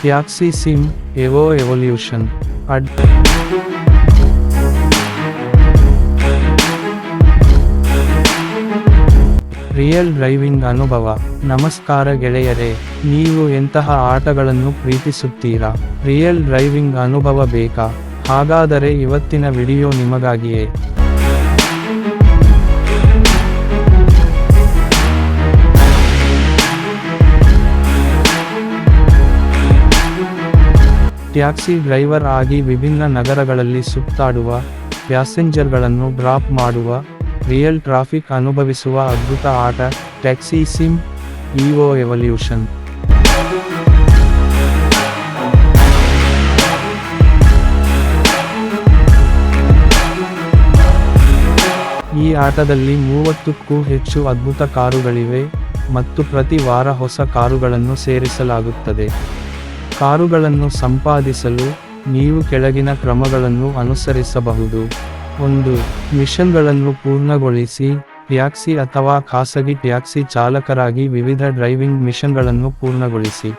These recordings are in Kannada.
ಟ್ಯಾಕ್ಸಿ ಸಿಮ್ ಎವೋ ఎవల్యూషన్ అడ్ ರಿಯಲ್ ಡ್ರೈವಿಂಗ್ ಅನುಭವ. ನಮಸ್ಕಾರ ಗೆಳೆಯರೇ, ನೀವು ಎಂತಹ ಆಟಗಳನ್ನು ಪ್ರೀತಿಸುತ್ತೀರಾ? ರಿಯಲ್ ಡ್ರೈವಿಂಗ್ ಅನುಭವ ಬೇಕಾ? ಹಾಗಾದರೆ ಇವತ್ತಿನ ವಿಡಿಯೋ ನಿಮಗಾಗಿಯೇ. ಟ್ಯಾಕ್ಸಿ ಡ್ರೈವರ್ ಆಗಿ ವಿಭಿನ್ನ ನಗರಗಳಲ್ಲಿ ಸುತ್ತಾಡುವ, ಪ್ಯಾಸೆಂಜರ್ಗಳನ್ನು ಡ್ರಾಪ್ ಮಾಡುವ, ರಿಯಲ್ ಟ್ರಾಫಿಕ್ ಅನುಭವಿಸುವ ಅದ್ಭುತ ಆಟ, ಟ್ಯಾಕ್ಸಿ ಸಿಮ್, ಇಒ ಎವಲ್ಯೂಷನ್. ಈ ಆಟದಲ್ಲಿ ಮೂವತ್ತಕ್ಕೂ ಹೆಚ್ಚು ಅದ್ಭುತ ಕಾರುಗಳಿವೆ ಮತ್ತು ಪ್ರತಿ ವಾರ ಹೊಸ ಕಾರುಗಳನ್ನು ಸೇರಿಸಲಾಗುತ್ತದೆ. ಕಾರುಗಳನ್ನು ಸಂಪಾದಿಸಲು ನೀವು ಕೆಳಗಿನ ಕ್ರಮಗಳನ್ನು ಅನುಸರಿಸಬಹುದು. ಒಂದು, ಮಿಷನ್ಗಳನ್ನು ಪೂರ್ಣಗೊಳಿಸಿ, ಟ್ಯಾಕ್ಸಿ ಅಥವಾ ಖಾಸಗಿ ಟ್ಯಾಕ್ಸಿ ಚಾಲಕರಾಗಿ ವಿವಿಧ ಡ್ರೈವಿಂಗ್ ಮಿಷನ್ಗಳನ್ನು ಪೂರ್ಣಗೊಳಿಸಿ.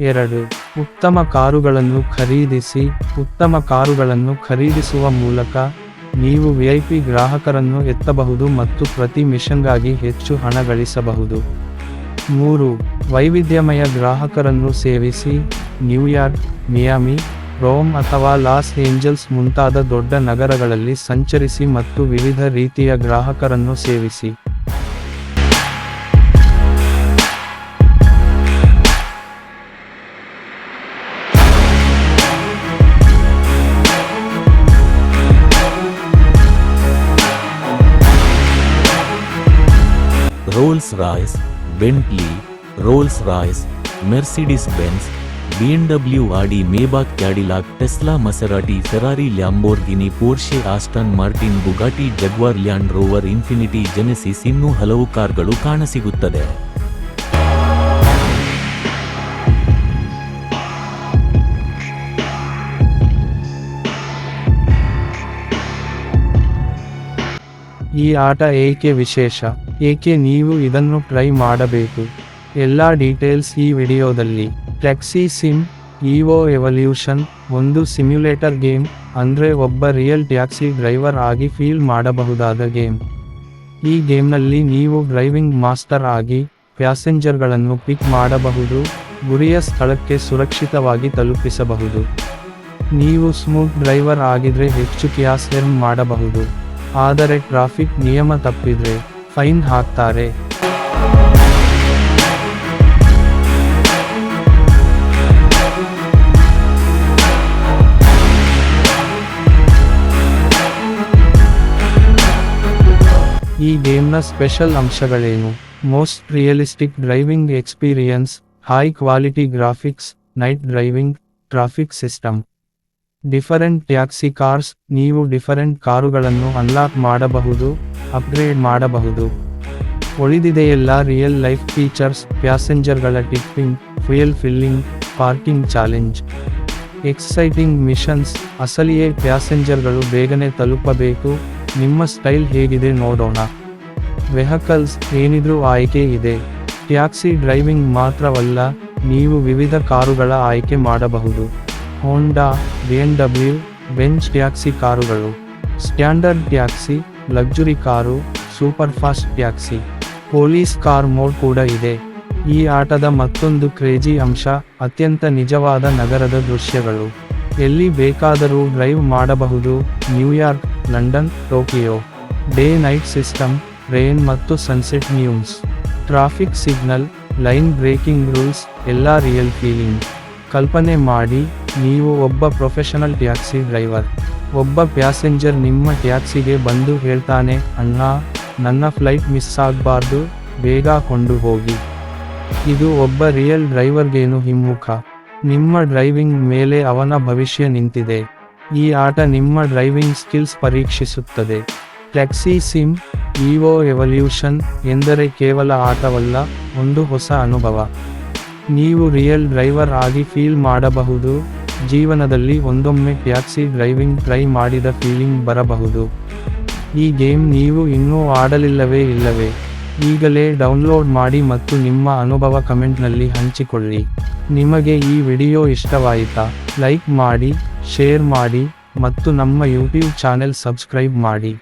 ಎರಡು, ಉತ್ತಮ ಕಾರುಗಳನ್ನು ಖರೀದಿಸಿ, ಉತ್ತಮ ಕಾರುಗಳನ್ನು ಖರೀದಿಸುವ ಮೂಲಕ ನೀವು ವಿಐಪಿ ಗ್ರಾಹಕರನ್ನು ಎತ್ತಬಹುದು ಮತ್ತು ಪ್ರತಿ ಮಿಷನ್ಗಾಗಿ ಹೆಚ್ಚು ಹಣ ಗಳಿಸಬಹುದು. ಮೂರು, ವೈವಿಧ್ಯಮಯ ಗ್ರಾಹಕರನ್ನು ಸೇವಿಸಿ ನ್ಯೂಯಾರ್ಕ್ ಮಿಯಾಮಿ, ರೋಮ್ ಅಥವಾ ಲಾಸ್ ಏಂಜಲ್ಸ್ ಮುಂತಾದ ದೊಡ್ಡ ನಗರಗಳಲ್ಲಿ ಸಂಚರಿಸಿ ಮತ್ತು ವಿವಿಧ ರೀತಿಯ ಗ್ರಾಹಕರನ್ನು ಸೇವಿಸಿ. Rolls Royce Bentley Rolls Royce Mercedes Benz BMW Audi Maybach Cadillac Tesla Maserati Ferrari Lamborghini Porsche Aston Martin Bugatti Jaguar Land Rover Infiniti Genesis ಇನ್ನೂ ಹಲವು ಕಾರ್ಗಳು ಕಾಣಸಿಗುತ್ತದೆ. ಈ ಆಟ ಏಕೆ ವಿಶೇಷ? ಏಕೆ ನೀವು ಇದನ್ನು ಟ್ರೈ ಮಾಡಬೇಕು? ಎಲ್ಲ ಡೀಟೇಲ್ಸ್ ಈ ವಿಡಿಯೋದಲ್ಲಿ. ಟ್ಯಾಕ್ಸಿ ಸಿಮ್ ಇಒ ಎವಲ್ಯೂಷನ್, ಒಂದು ಸಿಮ್ಯುಲೇಟರ್ ಗೇಮ್, ಅಂದ್ರೆ ಒಬ್ಬ ರಿಯಲ್ ಟ್ಯಾಕ್ಸಿ ಡ್ರೈವರ್ ಆಗಿ ಫೀಲ್ ಮಾಡಬಹುದಾದ ಗೇಮ್. ಈ ಗೇಮ್ನಲ್ಲಿ ನೀವು ಡ್ರೈವಿಂಗ್ ಮಾಸ್ಟರ್ ಆಗಿ ಪ್ಯಾಸೆಂಜರ್ಗಳನ್ನು ಪಿಕ್ ಮಾಡಬಹುದು, ಗುರಿಯ ಸ್ಥಳಕ್ಕೆ ಸುರಕ್ಷಿತವಾಗಿ ತಲುಪಿಸಬಹುದು. ನೀವು ಸ್ಮೂತ್ ಡ್ರೈವರ್ ಆಗಿದ್ರೆ ಹೆಚ್ಚು ಕ್ಯಾಸ್ ಎರ್ನ್ ಮಾಡಬಹುದು. ಆದರೆ ಟ್ರಾಫಿಕ್ ನಿಯಮ ತಪ್ಪಿದ್ರೆ ಫೈನ್ ಹಾಕ್ತಾರೆ. ಈ ಗೇಮ್ನ special ಅಂಶಗಳೇನು? Most realistic driving experience, high quality graphics, night driving, traffic system. Different taxi cars ನೀವು ಡಿಫರೆಂಟ್ ಕಾರುಗಳನ್ನು ಅನ್ಲಾಕ್ ಮಾಡಬಹುದು ಅಪ್ಗ್ರೇಡ್ ಮಾಡಬಹುದು. ಉಳಿದಿದೆಯೆಲ್ಲ real life features ಪ್ಯಾಸೆಂಜರ್ಗಳ tipping fuel filling parking challenge exciting missions ಅಸಲಿಯೇ ಪ್ಯಾಸೆಂಜರ್ಗಳು ಬೇಗನೆ ತಲುಪಬೇಕು, ನಿಮ್ಮ ಸ್ಟೈಲ್ ಹೇಗಿದೆ ನೋಡೋಣ. ವೆಹಕಲ್ಸ್ ಏನಿದ್ರೂ ಆಯ್ಕೆ ಇದೆ. ಟ್ಯಾಕ್ಸಿ ಡ್ರೈವಿಂಗ್ ಮಾತ್ರವಲ್ಲ, ನೀವು ವಿವಿಧ ಕಾರುಗಳ ಆಯ್ಕೆ ಮಾಡಬಹುದು. ಹೋಂಡಾ ಬಿಎಂಡಬ್ಲ್ಯೂ ಬೆಂಚ್ ಟ್ಯಾಕ್ಸಿ ಕಾರುಗಳು standard taxi luxury car super fast taxi police car mode ಕೂಡ ಇದೆ ಈ ಆಟದ ಮತ್ತೊಂದು ಕ್ರೇಜಿ ಅಂಶ, ಅತ್ಯಂತ ನಿಜವಾದ ನಗರದ ದೃಶ್ಯಗಳು. ಎಲ್ಲಿ ಬೇಕಾದರೂ ಡ್ರೈವ್ ಮಾಡಬಹುದು New York London Tokyo day night system rain ಮತ್ತು sunset news traffic signal line breaking rules ಎಲ್ಲ ರಿಯಲ್ ಫೀಲಿಂಗ್ ಕಲ್ಪನೆ ಮಾಡಿ ನೀವು ಒಬ್ಬ ಪ್ರೊಫೆಷನಲ್ ಟ್ಯಾಕ್ಸಿ ಡ್ರೈವರ್, ಒಬ್ಬ ಪ್ಯಾಸೆಂಜರ್ ನಿಮ್ಮ ಟ್ಯಾಕ್ಸಿಗೆ ಬಂದು ಹೇಳ್ತಾನೆ, ಅಣ್ಣ, ನನ್ನ ಫ್ಲೈಟ್ ಮಿಸ್ ಆಗಬಾರ್ದು, ಬೇಗ ಕೊಂಡು ಹೋಗಿ. ಇದು ಒಬ್ಬ ರಿಯಲ್ ಡ್ರೈವರ್ಗೇನು ಹಿಮ್ಮುಖ. ನಿಮ್ಮ ಡ್ರೈವಿಂಗ್ ಮೇಲೆ ಅವನ ಭವಿಷ್ಯ ನಿಂತಿದೆ. ಈ ಆಟ ನಿಮ್ಮ ಡ್ರೈವಿಂಗ್ ಸ್ಕಿಲ್ಸ್ ಪರೀಕ್ಷಿಸುತ್ತದೆ. ಟ್ಯಾಕ್ಸಿ ಸಿಮ್, ಇಒ ಎವಲ್ಯೂಷನ್ ಎಂದರೆ ಕೇವಲ ಆಟವಲ್ಲ, ಒಂದು ಹೊಸ ಅನುಭವ. ನೀವು ರಿಯಲ್ ಡ್ರೈವರ್ ಆಗಿ ಫೀಲ್ ಮಾಡಬಹುದು. ಜೀವನದಲ್ಲಿ ಒಂದೊಮ್ಮೆ ಟ್ಯಾಕ್ಸಿ ಡ್ರೈವಿಂಗ್ ಟ್ರೈ ಮಾಡಿದ ಫೀಲಿಂಗ್ ಬರಬಹುದು. ಈ ಗೇಮ್ ನೀವು ಇನ್ನೂ ಆಡಲಿಲ್ಲವೇ ಇಲ್ಲವೇ? ಈಗಲೇ ಡೌನ್ಲೋಡ್ ಮಾಡಿ ಮತ್ತು ನಿಮ್ಮ ಅನುಭವ ಕಮೆಂಟ್ನಲ್ಲಿ ಹಂಚಿಕೊಳ್ಳಿ. ನಿಮಗೆ ಈ ವಿಡಿಯೋ ಇಷ್ಟವಾಯಿತಾ? ಲೈಕ್ ಮಾಡಿ, ಶೇರ್ ಮಾಡಿ ಮತ್ತು ನಮ್ಮ ಯೂಟ್ಯೂಬ್ ಚಾನೆಲ್ ಸಬ್ಸ್ಕ್ರೈಬ್ ಮಾಡಿ.